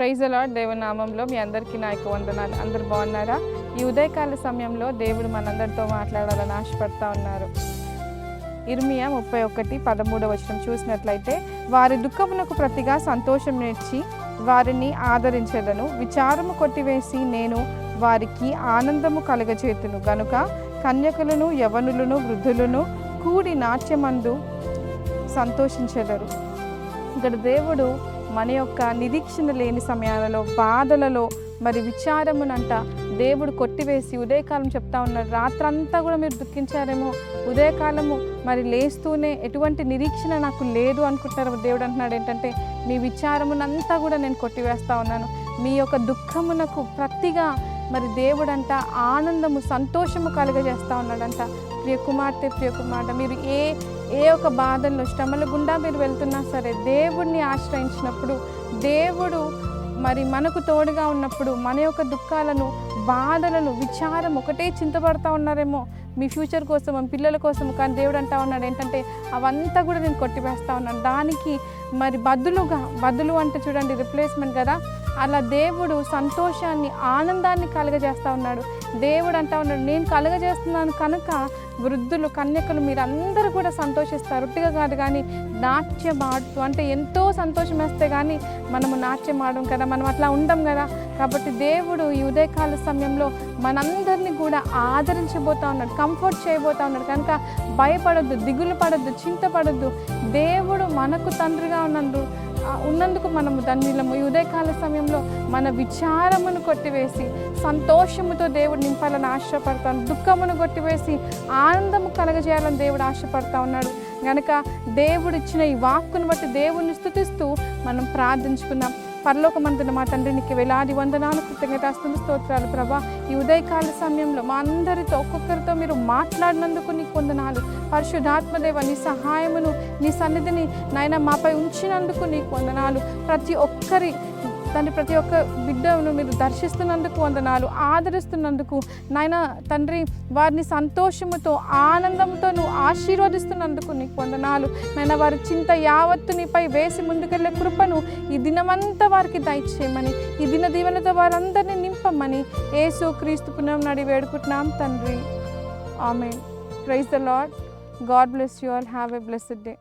Praise అలాడ్ దేవనామంలో మీ అందరికీ నా యొక్క వందనాలు. అందరు బాగున్నారా? ఈ ఉదయకాల సమయంలో దేవుడు మనందరితో మాట్లాడాలని ఆశపడతా ఉన్నారు. ఇర్మియా ముప్పై ఒకటి పదమూడవ వచనం చూసినట్లయితే వారి దుఃఖమునకు ప్రతిగా సంతోషం నేర్చి వారిని ఆదరించదను. విచారము కొట్టివేసి నేను వారికి ఆనందము కలగచేతును. గనుక కన్యకులను యవనులను వృద్ధులను కూడి నాట్యమందు సంతోషించెదరు. ఇక్కడ దేవుడు మన యొక్క నిరీక్షణ లేని సమయాలలో బాధలలో మరి విచారమునంట దేవుడు కొట్టివేసి ఉదయకాలం చెప్తా ఉన్నారు రాత్రంతా కూడా మీరు దుఃఖించారేమో. ఉదయకాలము మరి లేస్తూనే ఎటువంటి నిరీక్షణ నాకు లేదు అనుకుంటారు దేవుడు అంటున్నాడు. ఏంటంటే మీ విచారమునంతా కూడా నేను కొట్టివేస్తా ఉన్నాను. మీ యొక్క దుఃఖమునకు ప్రతిగా మరి దేవుడంట ఆనందము సంతోషము కలుగజేస్తా ఉన్నాడంట. ప్రియ కుమార్తె ప్రియ కుమార్తె మీరు ఏ ఏ ఒక బాధల్లో శ్రమల గుండా మీరు వెళ్తున్నా సరే దేవుడిని ఆశ్రయించినప్పుడు దేవుడు మరి మనకు తోడుగా ఉన్నప్పుడు మన యొక్క దుఃఖాలను బాధలను విచారం ఒకటే చింతపడతా ఉన్నారేమో. మీ ఫ్యూచర్ కోసం మీ పిల్లల కోసం కానీ దేవుడు అంటా ఉన్నాడు. ఏంటంటే అవంతా కూడా నేను కొట్టివేస్తా ఉన్నాను. దానికి మరి బదులుగా బదులు అంటే చూడండి రిప్లేస్మెంట్ కదా. అలా దేవుడు సంతోషాన్ని ఆనందాన్ని కలుగజేస్తా ఉన్నాడు. దేవుడు అంటా ఉన్నాడు నేను కలుగజేస్తున్నాను కనుక వృద్ధులు కన్యకలు మీరందరూ కూడా సంతోషిస్తారు. ఒట్టిగా కాదు కానీ నాట్యం ఆడుతూ అంటే ఎంతో సంతోషం వేస్తే కానీ మనము నాట్యం ఆడం కదా మనం అట్లా ఉండం కదా. కాబట్టి దేవుడు ఈ ఉదయకాల సమయంలో మనందరినీ కూడా ఆదరించబోతా ఉన్నాడు కంఫర్ట్ చేయబోతా ఉన్నాడు. కనుక భయపడొద్దు దిగులు పడొద్దు చింతపడొద్దు దేవుడు మనకు తండ్రిగా ఉన్నందు ఉన్నందుకు మనము ధన్యులము. ఈ ఉదయకాల సమయంలో మన విచారమును కొట్టివేసి సంతోషముతో దేవుడు నింపాలని ఆశపడతాను. దుఃఖమును కొట్టివేసి ఆనందము కలగజేయాలని దేవుడు ఆశపడతా ఉన్నాడు. గనక దేవుడిచ్చిన ఈ వాక్కును బట్టి దేవుడిని స్థుతిస్తూ మనం ప్రార్థించుకున్నాం పరలోకమందున మా తండ్రి నీకు వేలాది వందనాలు కృతజ్ఞతాస్తున్న స్తోత్రాలు. ప్రభా ఈ ఉదయకాల సమయంలో మా అందరితో ఒక్కొక్కరితో మీరు మాట్లాడినందుకు నీకు వందనాలు. పరిశుద్ధాత్మదేవ నీ సహాయమును నీ సన్నిధిని నాయన మాపై ఉంచినందుకు నీకు వందనాలు. ప్రతి ఒక్కరి తండ్రి ప్రతి ఒక్క బిడ్డను మీరు దర్శిస్తున్నందుకు వందనాలు ఆదరిస్తున్నందుకు. నాయన తండ్రి వారిని సంతోషముతో ఆనందంతో నువ్వు ఆశీర్వదిస్తున్నందుకు నీకు వందనాలు. నాయన వారి చింత యావత్తు నీపై వేసి ముందుకెళ్ళే కృపను ఈ దినమంతా వారికి దయచేయమని ఈ దిన దీవెనతో వారందరినీ నింపమని ఏసు క్రీస్తు పుణ్యం నడి వేడుకుంటున్నాం తండ్రి. ఆమె praise the lord god bless you all. Have a blessed day.